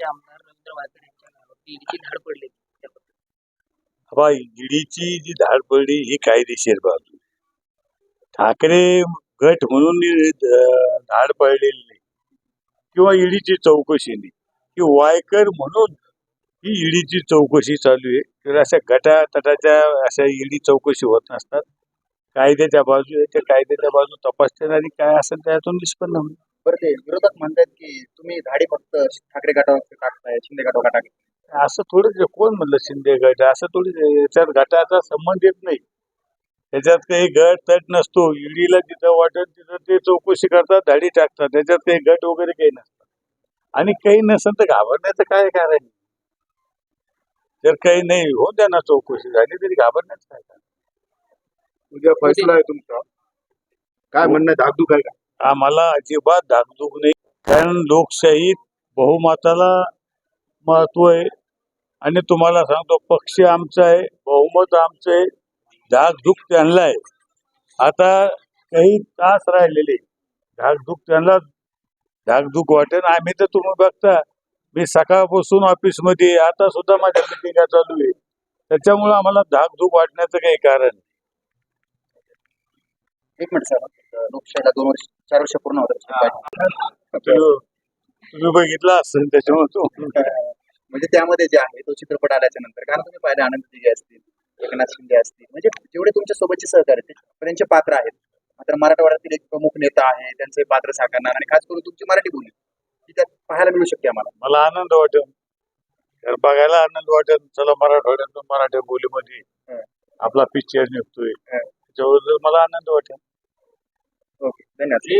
माजी आमदार रवींद्र वायकर यांच्या नावावरती ईडीची धाड पडली त्याबद्दल. बाबा ईडीची जी धाड पडली ही कायदेशीर बाजू ठाकरे गट म्हणून धाड पडलेली नाही. किंवा ईडीची चौकशी नाही. की वायकर म्हणून ही ईडीची चौकशी चालू आहे. तर अशा गटातटाच्या अशा ईडी चौकशी होत नसतात. कायद्याच्या बाजू आहे त्या कायद्याच्या बाजू आणि काय असेल त्यातून निष्पन्न होईल. बरं ते विरोधक म्हणतात की तुम्ही धाडी फक्त ठाकरे गटावर टाकताय शिंदे गटावर का टाकताय. असं आहे. कोण म्हणलं शिंदे गट असं थोडी याच्यात गटाचा संबंध येत नाही. त्याच्यात काही गट तट नसतो ईडीला जिथं वाटेल तिथं ते चौकशी करतात धाडी टाकतात त्याच्यात काही गट वगैरे काही नसतात. आणि काही नसेल तर घाबरण्याचं काय कारण जर काही नाही हो द्या ना चौकशी झाली तरी घाबरण्याचं काय कारण उद्या फैसला आहे तुमचा. काय म्हणणं आहे? धाकधूक आहे का? आम्हाला अजिबात धाकधूक नाही. कारण लोकशाहीत बहुमताला महत्त्व आहे. आणि तुम्हाला सांगतो पक्ष आमचा आहे बहुमत आमचं आहे. धाकधूक त्यांना आहे. आता काही तास राहिलेले. धाकधूक त्यांना धाकधूक वाटेल आम्ही तर तुम्ही बघता मी सकाळपासून ऑफिसमध्ये आहे. आता सुद्धा माझ्या मिटिंगा चालू आहे. त्याच्यामुळे आम्हाला धाकधूक वाटण्याचं काही कारण नाही. एक मिनिट सर. लोकशाहीला दोन वर्ष चार वर्ष पूर्ण होतात तुम्ही बघितलं असेल त्याच्यामुळे तो. म्हणजे त्यामध्ये जे आहे तो चित्रपट आल्याच्यानंतर. कारण तुम्ही पाहिले आनंद दिघे असतील एकनाथ शिंदे असतील. म्हणजे जेवढे तुमच्या सोबतचे सहकारी आहेत, ते त्यांचे पात्र आहेत. मात्र मराठवाड्यातील एक प्रमुख नेता आहे त्यांचे पात्र साकारणार आणि खास करून तुमची मराठी बोली ती त्यात पाहायला मिळू शकते आम्हाला. मला आनंद वाटेल. तर बघायला आनंद वाटेल. चला मराठवाड्यातून मराठी बोलीमध्ये. आपला पिक्चर निघतोय. त्याच्याबद्दल मला आनंद वाटेल. Okay, venga. Sí,